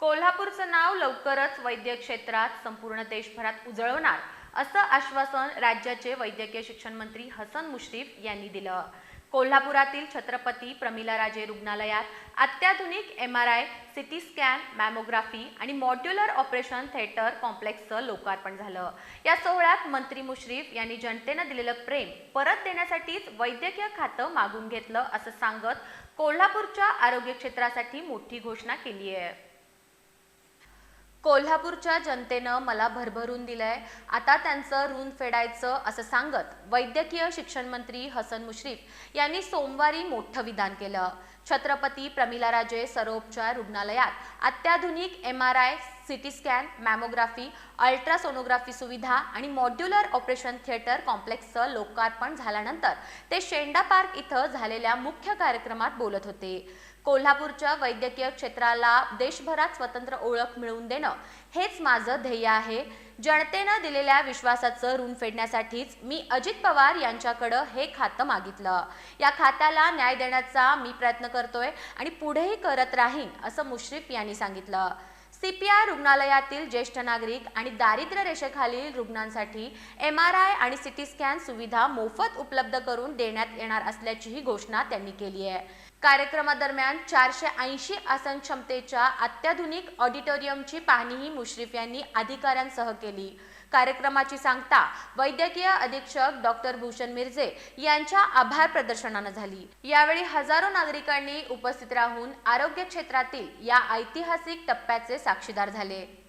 कोल्हापूरचं नाव लवकरच वैद्य क्षेत्रात संपूर्ण देशभरात उजळवणार असं आश्वासन राज्याचे वैद्यकीय शिक्षण मंत्री हसन मुश्रीफ यांनी दिलं. कोल्हापुरातील छत्रपती प्रमिलाराजे रुग्णालयात अत्याधुनिक M R I CT scan mammography आणि मॉड्युलर ऑपरेशन थिएटर कॉम्प्लेक्सचं लोकार्पण झालं. या सोहळ्यात मंत्री मुश्रीफ यांनी जनतेनं दिलेलं प्रेम परत देण्यासाठीच वैद्यकीय खातं मागून घेतलं असं सांगत कोल्हापूरच्या आरोग्य क्षेत्रासाठी मोठी घोषणा केली आहे कोल्हापूरच्या जनतेनं मला भरभरून दिलंय. आता त्यांचं ऋण फेडायचं असं सांगत वैद्यकीय शिक्षण मंत्री हसन मुश्रीफ यांनी सोमवारी मोठं विधान केलं. छत्रपती प्रमिलाराजे सरोपचार रुग्णालयात. अत्याधुनिक M R I CT scan mammography ultrasonography सुविधा आणि मॉड्युलर ऑपरेशन थिएटर कॉम्प्लेक्सचं लोकार्पण झाल्यानंतर ते शेंडा पार्क इथं झालेल्या मुख्य कार्यक्रमात बोलत होते. कोल्हापूरच्या वैद्यकीय क्षेत्राला देशभरात स्वतंत्र ओळख मिळवून देणं हेच माझं ध्येय आहे. जनतेनं दिलेल्या विश्वासाचं ऋण फेडण्यासाठीच मी अजित पवार यांच्याकडं हे खातं मागितलं. या खात्याला न्याय देण्याचा मी प्रयत्न करतोय आणि पुढेही करत राहीन असं मुश्रीफ यांनी सांगितलं. सीपीआय रुग्णालयातील ज्येष्ठ नागरिक आणि दारिद्र्य रेषेखालील रुग्णांसाठी एम आर आय आणि सिटी स्कॅन सुविधा मोफत उपलब्ध करून देण्यात येणार असल्याचीही घोषणा त्यांनी केली आहे. कार्यक्रमादरम्यान चारशे ऐंशी आसन क्षमतेच्या अत्याधुनिक ऑडिटोरियमची पाहणीही मुश्रीफ यांनी अधिकाऱ्यांसह केली. कार्यक्रमाची सांगता वैद्यकीय अधीक्षक डॉक्टर भूषण मिर्जे यांच्या आभार प्रदर्शनानं झाली. यावेळी हजारो नागरिकांनी उपस्थित राहून आरोग्य क्षेत्रातील या ऐतिहासिक टप्प्याचे साक्षीदार झाले.